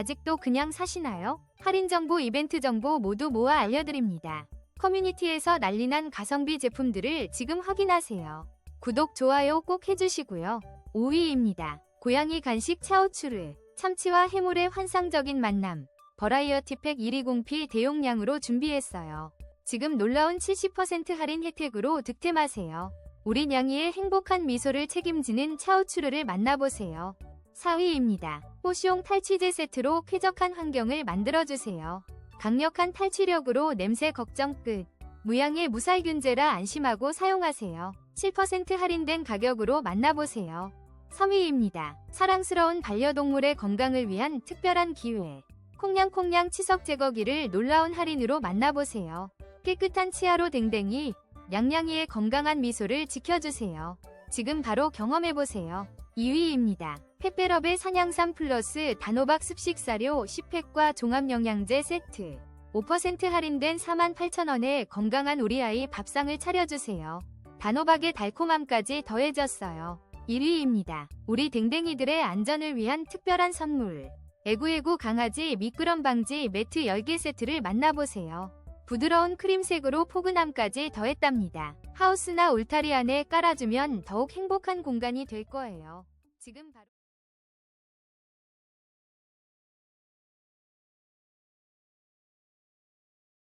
아직도 그냥 사시나요? 할인 정보, 이벤트 정보 모두 모아 알려드립니다. 커뮤니티에서 난리난 가성비 제품들을 지금 확인하세요. 구독, 좋아요 꼭 해주시고요. 5위입니다. 고양이 간식 차오추르. 참치와 해물의 환상적인 만남. 버라이어티 팩 1위 공피 대용량으로 준비했어요. 지금 놀라운 70% 할인 혜택으로 득템하세요. 우리 냥이의 행복한 미소를 책임지는 차오추르를 만나보세요. 4위입니다. 포시용 탈취제 세트로 쾌적한 환경을 만들어주세요. 강력한 탈취력으로 냄새 걱정 끝. 무향의 무살균제라 안심하고 사용하세요. 7% 할인된 가격으로 만나보세요. 3위입니다. 사랑스러운 반려동물의 건강을 위한 특별한 기회. 콩냥콩냥 치석 제거기를 놀라운 할인으로 만나보세요. 깨끗한 치아로 댕댕이, 냥냥이의 건강한 미소를 지켜주세요. 지금 바로 경험해보세요. 2위입니다. 페페럽의 산양삼 플러스 단호박 습식사료 10팩과 종합영양제 세트. 5% 할인된 48,000원에 건강한 우리 아이 밥상을 차려주세요. 단호박의 달콤함까지 더해졌어요. 1위입니다. 우리 댕댕이들의 안전을 위한 특별한 선물. 에구에구 강아지 미끄럼 방지 매트 10개 세트를 만나보세요. 부드러운 크림색으로 포근함까지 더했답니다. 하우스나 울타리 안에 깔아주면 더욱 행복한 공간이 될 거예요. 지금 바로